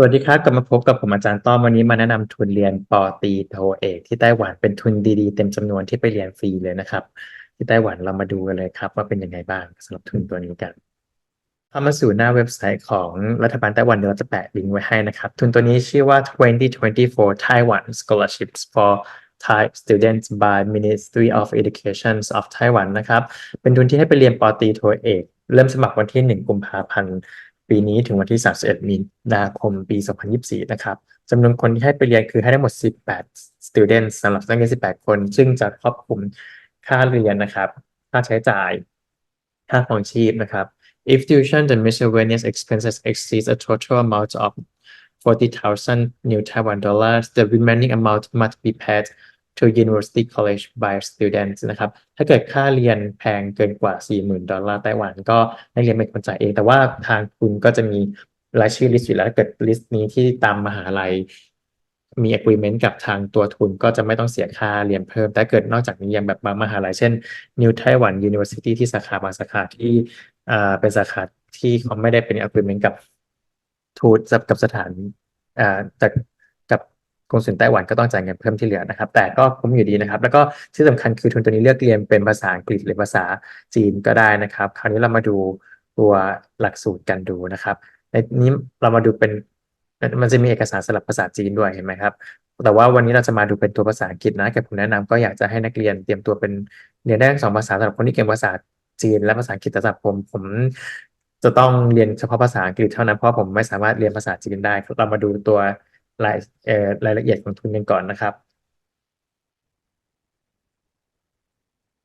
สวัสดีครับกลับมาพบกับผมอาจารย์ต้อมวันนี้มาแนะนำทุนเรียนปอตรีโทเอกที่ไต้หวันเป็นทุนดีๆ เต็มจำนวนที่ไปเรียนฟรีเลยนะครับ ที่ไต้หวันเรามาดูกันเลยครับว่าเป็นยังไงบ้างสำหรับทุนตัวนี้กันเข้ามาสู่หน้าเว็บไซต์ของรัฐบาลไต้หวันเดี๋ยวเราจะแปะลิงก์ไว้ให้นะครับ ทุนตัวนี้ชื่อว่า 2024 Taiwan Scholarships for Thai Students by Ministry of Education of Taiwan นะครับ เป็นทุนที่ให้ไปเรียนปอตรีโทเอก เริ่มสมัครวันที่ 1 กุมภาพันธ์ ปีนี้ถึงวันที่ 31 มีนาคมปี 2024 นะครับจำนวนคนที่ให้ไปเรียนคือให้ได้หมด 18 students สำหรับนักเรียน 18 คน ซึ่งจะครอบคลุมค่าเรียนนะครับ ค่าใช้จ่าย ค่าของชีพนะครับ if tuition and miscellaneous expenses exceeds a total amount of 40,000 new Taiwan dollars the remaining amount must be paid to university college by students นะครับ ถ้าเกิดค่าเรียนแพงเกินกว่า 40,000 ดอลลาร์ไต้หวัน ก็นักเรียนเป็นคนจ่ายเอง แต่ว่าทางคุณก็จะมีรายชื่อลิสต์อยู่แล้วถ้าเกิดลิสต์นี้ที่ตามมหาลัยมี agreement กับทางตัวทุนก็จะไม่ต้องเสียค่าเรียนเพิ่ม แต่เกิดนอกจากนี้ยังแบบบางมหาลัยเช่น New Taiwan University ที่สาขาบางสาขาที่อ่าเป็นสาขาที่เขาไม่ได้เป็น agreement กับทูตกับสถานอ่าจาก กับกงสุลไต้หวันก็ต้องจ่ายเงินเพิ่มที่เหลือนะครับ แต่ก็คุ้มอยู่ดีนะครับ แล้วก็ที่สำคัญคือทุนตัวนี้เลือกเรียนเป็นภาษาอังกฤษหรือภาษาจีนก็ได้นะครับ คราวนี้เรามาดูตัวหลักสูตรกันดูนะครับ ในนี้เรามาดูเป็นมันจะมีเอกสารสลับภาษาจีนด้วยเห็นไหมครับ แต่ว่าวันนี้เราจะมาดูเป็นตัวภาษาอังกฤษนะแต่ผมแนะนำก็อยากจะให้นักเรียนเตรียมตัวเป็นเรียนได้สองภาษาสำหรับคนที่เก่งภาษาจีนและภาษาอังกฤษแต่สำหรับผมผมจะต้องเรียนเฉพาะภาษาอังกฤษเท่านั้นเพราะผมไม่สามารถเรียนภาษาจีนได้ เรามาดูตัว รายรายละเอียดของทุนกันก่อนนะครับ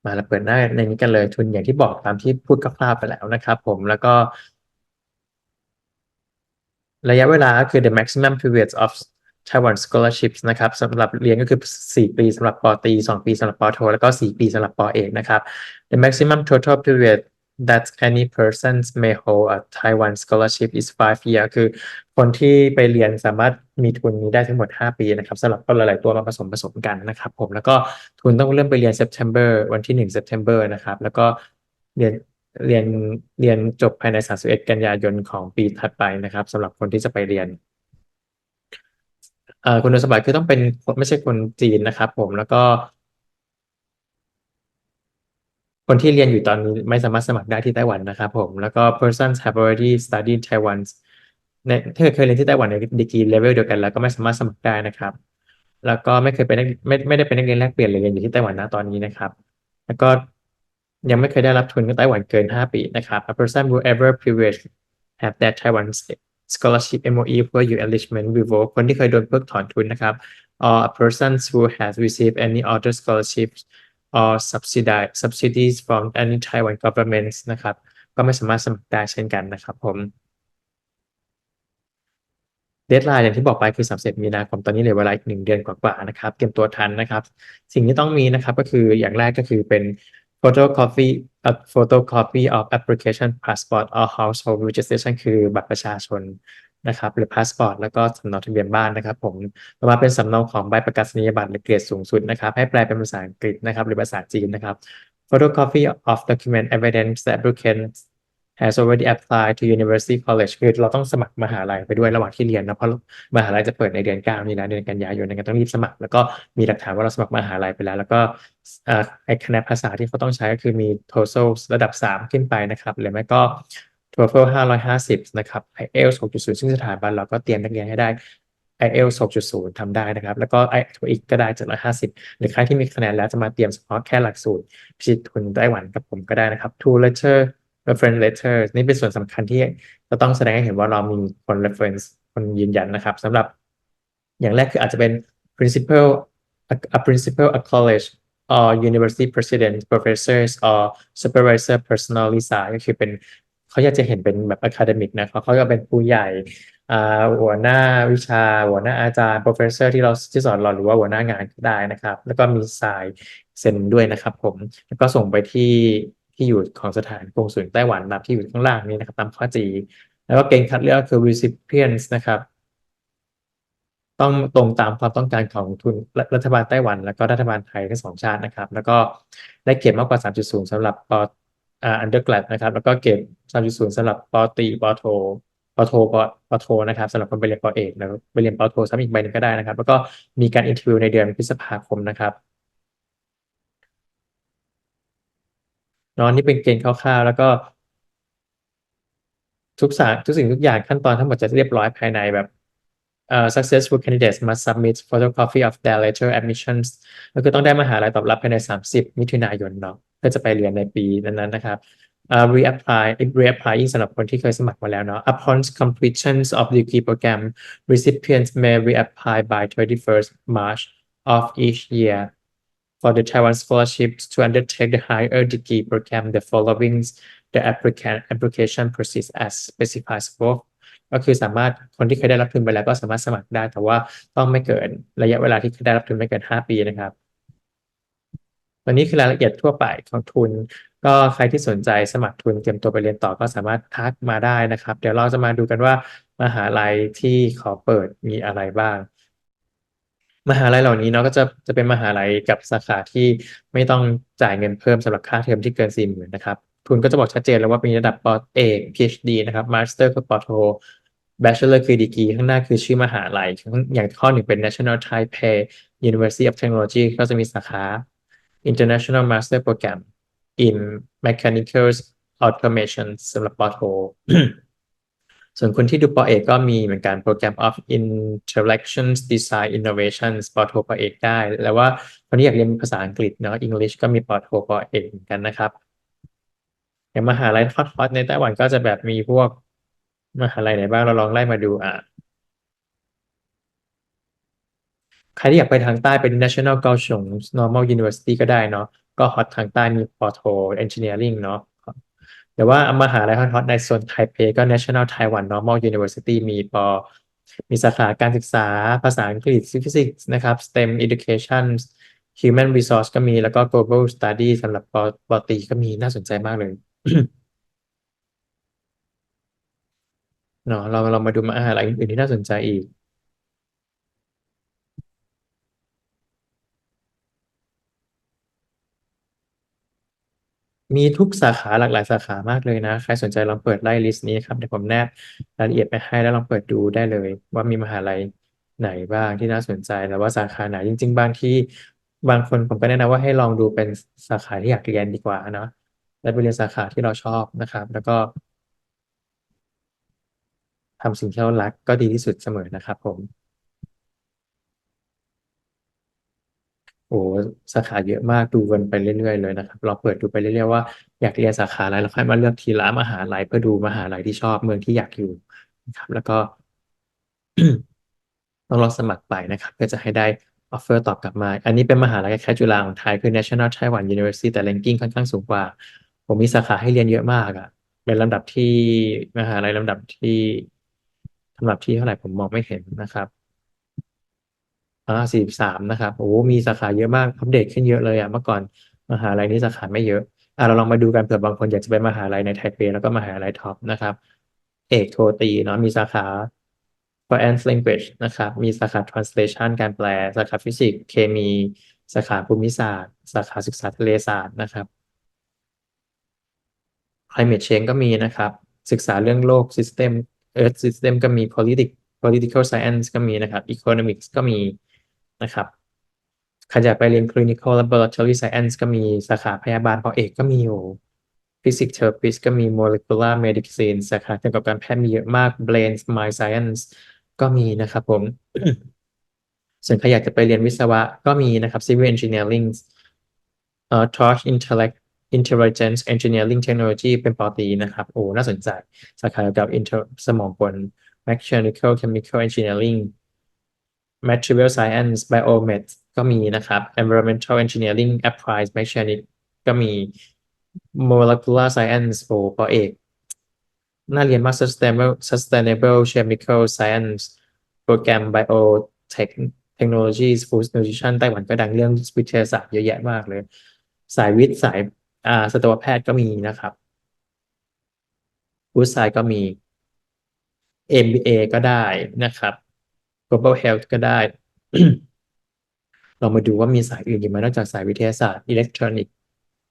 มาเราเปิดหน้าในนี้กันเลยทุนอย่างที่บอกตามที่พูดคร่าวๆไปแล้วนะครับ ผมแล้วก็ ระยะเวลาก็คือ the maximum periods of Taiwan scholarships นะครับสำหรับเรียนก็คือ 4 ปีสำหรับปอตี 2 ปีสำหรับปอโท แล้วก็ 4 ปีสำหรับปอเอกนะครับ the maximum total period that any person may hold a Taiwan scholarship is 5 year คือคนที่ไปเรียนสามารถมีทุนนี้ได้ทั้งหมด 5 ปีนะครับสำหรับก็หลายๆตัวมาผสมผสมกันนะครับผมแล้วก็ทุนต้องเริ่มไปเรียน September วันที่ 1 September นะครับ แล้วก็เรียนเรียนเรียนจบภายใน 31 กันยายนของปีถัดไปนะครับสำหรับคนที่จะไปเรียนอ่อคุณสมบัติคือต้องเป็นไม่ใช่คนจีนนะครับผมแล้วก็ คนที่เรียนอยู่ตอนนี้ไม่สามารถสมัครได้ที่ไต้หวันนะครับผม แล้วก็ persons have already studied Taiwan ในถ้าเคยเรียนที่ไต้หวันในดีกรีเลเวลเดียวกัน แล้วก็ไม่สามารถสมัครได้นะครับ แล้วก็ไม่เคยเป็นไม่ไม่ได้เป็นนักเรียนแลกเปลี่ยนหรือเรียนอยู่ที่ไต้หวันนะตอนนี้นะครับ แล้วก็ยังไม่เคยได้รับทุนกับไต้หวันเกิน 5 ปีนะครับ a person who ever privilege have that Taiwan scholarship MOE for your enrichment revoke คนที่เคยโดนเพิกถอนทุนนะครับ or a person who has received any other scholarships or subsidize subsidies from any Taiwan governments นะครับ ก็ไม่สามารถสมัครได้เช่นกันนะครับผมเดทไลน์อย่างที่บอกไปคือ31มีนาคมตอนนี้เหลือเวลาอีกหนึ่งเดือนกว่าๆนะครับเตรียมตัวทันนะครับ สิ่งที่ต้องมีนะครับก็คืออย่างแรกก็คือเป็น photocopy a photocopy of application passport or household registration คือบัตรประชาชน นะครับหรือ passport แล้วก็สำเนาทะเบียนบ้านนะครับ ผมต่อมาเป็นสำเนาของใบประกาศนียบัตรหรือเกรดสูงสุดนะครับ ให้แปลเป็นภาษาอังกฤษนะครับ หรือภาษาจีนนะครับ photocopy of document evidence that applicant has already applied to university college คือเราต้องสมัครมหาลัยไปด้วยระหว่างที่เรียนนะเพราะมหาลัยจะเปิดในเดือนเก้านี้นะเดือนกันยายนนั้นต้องรีบสมัคร แล้วก็มีหลักฐานว่าเราสมัครมหาลัยไปแล้ว แล้วก็ไอ้คะแนนภาษาที่เขาต้องใช้ก็คือมี TOEFL ระดับ 3 ขึ้นไปนะครับหรือไม่ก็ TOEFL 550 นะครับ IELTS 6.0 ซึ่งสถาบันเราก็เตรียมนักเรียนให้ได้ IELTS 6.0 ทำได้นะครับ แล้วก็ TOEIC ก็ได้ 750 หรือใครที่มีคะแนนแล้วจะมาเตรียมเฉพาะแค่หลักสูตรพิชิตทุนไต้หวันกับผมก็ได้นะครับ Two Letter reference letter นี่เป็นส่วนสำคัญที่จะต้องแสดงให้เห็นว่าเรามีคน reference คนยืนยันนะครับสำหรับอย่างแรกคืออาจจะเป็น principal a, principal a college or university president professors or supervisor personal lisa ก็คือเป็น เขาอยากจะเห็นเป็นแบบ academic นะเขาเขาจะเป็นผู้ใหญ่หัวหน้าวิชา หัวหน้าอาจารย์ professor ที่เราที่สอนเราหรือว่าหัวหน้างานก็ได้นะครับ แล้วก็มีสายเซ็นด้วยนะครับผมแล้วก็ส่งไปที่ที่อยู่ของสถานกงสุลไต้หวันตามที่อยู่ข้างล่างนี้นะครับ ตามข้อจีแล้วก็เกณฑ์คัดเลือกคือ recipients นะครับ ต้องตรงตามความต้องการของทุนรัฐบาลไต้หวัน แล้วก็รัฐบาลไทยทั้งสองชาตินะครับ แล้วก็ได้เกรดมากกว่า 3.0สำหรับป อ่า undergrad นะครับ แล้วก็เกรด3.0สำหรับปอตีปอโทปอโทปอปอโทนะครับสำหรับคนไปเรียนปอเอกแล้วไปเรียนปอโทซ้ำอีกใบหนึงก็ได้นะครับ แล้วก็มีการอินเทอร์วิวในเดือนพฤษภาคมนะครับนาะนี่เป็นเกณฑ์คร่าวๆ แล้วก็ทุกสารทุกสิ่งทุกอย่างขั้นตอนทั้งหมดจะเรียบร้อยภายในแบบ เอ่อ successful candidates must submit photocopy of their letter admissions ก็คือต้องได้มหาลัยตอบรับภายใน 30 มิถุนายนเนาะเพื่อจะไปเรียนในปีนั้นๆนะครับเอ่อ reapply reapplying สำหรับคนที่เคยสมัครมาแล้วเนาะ upon completion of the degree program recipients may reapply by 31st March of each year for the Taiwan scholarships to undertake the higher degree program the following the applicant application proceeds as specified above ก็คือสามารถคนที่เคยได้รับทุนไปแล้วก็สามารถสมัครได้ แต่ว่าต้องไม่เกินระยะเวลาที่เคยได้รับทุนไม่เกิน 5 ปีนะครับวันนี้คือรายละเอียดทั่วไปของทุน ก็ใครที่สนใจสมัครทุนเตรียมตัวไปเรียนต่อก็สามารถทักมาได้นะครับ เดี๋ยวเราจะมาดูกันว่ามหาลัยที่ขอเปิดมีอะไรบ้าง มหาลัยเหล่านี้เนาะก็จะจะเป็นมหาลัยกับสาขาที่ไม่ต้องจ่ายเงินเพิ่มสำหรับค่าเทอมที่เกินสี่หมื่นนะครับทุนก็จะบอกชัดเจนแล้วว่ามีระดับปอเอก PhD นะครับ Master คือปอโท Bachelor คือดีกรีข้างหน้าคือชื่อมหาลัย อย่างข้อหนึ่งเป็น National Taipei University of Technology ก็จะมีสาขา International Master Program in Mechanical Automation สำหรับปอโทส่วนคนที่ดูปอเอกก็มีเหมือนกันโปรแกรม of Interactions Design Innovations ปอโทปอเอกได้ แล้วว่าคนที่อยากเรียนภาษาอังกฤษเนาะ English ก็มีปอโทปอเอกเหมือนกันนะครับ อย่างมหาลัยฮอตๆในไต้หวันก็จะแบบมีพวก มหาลัยไหนบ้างเราลองไล่มาดูอะ ใครที่อยากไปทางใต้เป็น National Kaohsiung Normal University ก็ได้เนาะก็ฮอตทางใต้มีปอโท Engineering เนาะแต่ว่ามหาลัยฮอตๆในโซนไทเปก็ National Taiwan Normal University มีปอมีสาขาการศึกษาภาษาอังกฤษ Physics นะครับ STEM Education Human Resource ก็มีแล้วก็ Global Study สำหรับปอปอตีก็มีน่าสนใจมากเลย เนาะเราเรามาดูมหาลัยอื่นๆที่น่าสนใจอีก มีทุกสาขาหลากหลายสาขามากเลยนะ ใครสนใจลองเปิดไล่ลิสต์นี้ครับเดี๋ยวผมแนบรายละเอียดไปให้แล้วลองเปิดดูได้เลย ว่ามีมหาลัยไหนบ้างที่น่าสนใจแล้วว่าสาขาไหนจริง ๆ บางที่บางคนผมก็แนะนำว่าให้ลองดูเป็นสาขาที่อยากเรียนดีกว่าเนาะแล้วไปเรียนสาขาที่เราชอบนะครับ แล้วก็ ทำสิ่งที่เรารักก็ดีที่สุดเสมอนะครับผม โอ้สาขาเยอะมากดูกันไปเรื่อยๆเลยนะครับลองเปิดดูไปเรื่อยๆว่าอยากเรียนสาขาอะไรแล้วค่อยมาเลือกทีละมหาลัยเพื่อดูมหาลัยที่ชอบเมืองที่อยากอยู่นะครับ แล้วก็ต้องลองสมัครไปนะครับเพื่อจะให้ได้ออฟเฟอร์ตอบกลับมา อันนี้เป็นมหาลัยคล้ายจุฬาของไทย คือ National Taiwan University แต่ ranking ค่อนข้างสูงกว่า ผมมีสาขาให้เรียนเยอะมากอะเป็นลำดับที่มหาลัยลำดับที่ ลำดับที่เท่าไหร่ผมมองไม่เห็นนะครับอ่าสี่สามนะครับโอ้มีสาขาเยอะมากอัปเดตขึ้นเยอะเลยอะเมื่อก่อนมหาลัยนี้สาขาไม่เยอะอ่าเราลองมาดูกันเผื่อบางคนอยากจะไปมหาลัยในไทเปแล้วก็มหาลัยท็อปนะครับ เอกโทตีเนาะมีสาขา Foreign Language นะครับ มีสาขา Translation การแปล สาขาฟิสิกส์เคมี สาขาภูมิศาสตร์ สาขาศึกษาทะเลศาสตร์นะครับ climate change ก็มีนะครับ ศึกษาเรื่องโลก system earth system ก็มี politics political science ก็มีนะครับ economics ก็มีนะครับใครอยากไปเรียน clinical laboratory science ก็มีสาขาพยาบาลปอเอกก็มีอยู่ physics therapist ก็มี molecular medicine สาขาเกี่ยวกับการแพทย์มีเยอะมาก brain mind science ก็มีนะครับผมส่วนใครอยากจะไปเรียนวิศวะก็มีนะครับ civil engineering เอ่อ torch intellect intelligence engineering technology เป็นปอตีนะครับโอ้น่าสนใจสาขาเกี่ยวกับ inter สมองกล mechanical chemical engineering material science biomed ก็มีนะครับ environmental engineering applied mechanic ก็มี molecular science โอ้ปอเอกน่าเรียนมาก sustainable sustainable chemical science โปรแกรม biotech technologies food nutrition ไต้หวันก็ดังเรื่องวิทยาศาสตร์เยอะแยะมากเลย สายวิทย์สาย อ่าสัตวแพทย์ก็มีนะครับฟู้ดไซก็มี MBA ก็ได้นะครับ Global Health ก็ได้ เรามาดูว่ามีสายอื่นอีกไหมนอกจากสายวิทยาศาสตร์ Electronic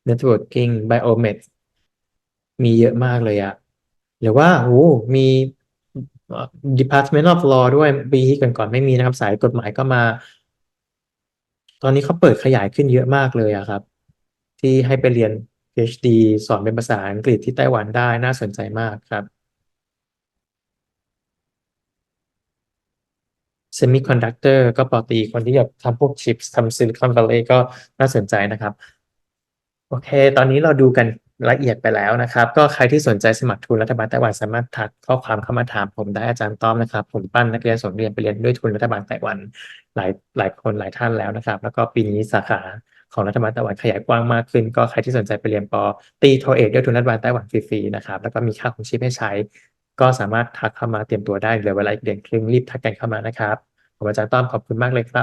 Networking Biomed มีเยอะมากเลยอะหรือว่าโอ้มี Department of Law ด้วยปีที่ก่อนๆไม่มีนะครับ สายกฎหมายก็มา ตอนนี้เขาเปิดขยายขึ้นเยอะมากเลยอะครับ ที่ให้ไปเรียน PhD สอนเป็นภาษาอังกฤษที่ไต้หวันได้น่าสนใจมากครับ Semiconductor ก็ปอตรีคนที่แบบทำพวกชิปทำ Silicon Valley ก็น่าสนใจนะครับ โอเค ตอนนี้เราดูกันละเอียดไปแล้วนะครับ ก็ใครที่สนใจสมัครทุนรัฐบาลไต้หวันสามารถทักข้อความเข้ามาถามผมได้อาจารย์ต้อมนะครับ ผมปั้นนักเรียนส่งเรียนไปเรียนด้วยทุนรัฐบาลไต้หวันหลายหลายคนหลายท่านแล้วนะครับ แล้วก็ปีนี้สาขา ของรัฐบาลไต้หวันขยายกว้างมากขึ้น ก็ใครที่สนใจไปเรียนปอตีโทเอกด้วยทุนรัฐบาลไต้หวันฟรีๆนะครับแล้วก็มีค่าของชีพให้ใช้ ก็สามารถทักเข้ามาเตรียมตัวได้เหลือเวลาอีกเดือนครึ่งรีบทักกันเข้ามานะครับผมอาจารย์ต้อมขอบคุณมากเลยครับ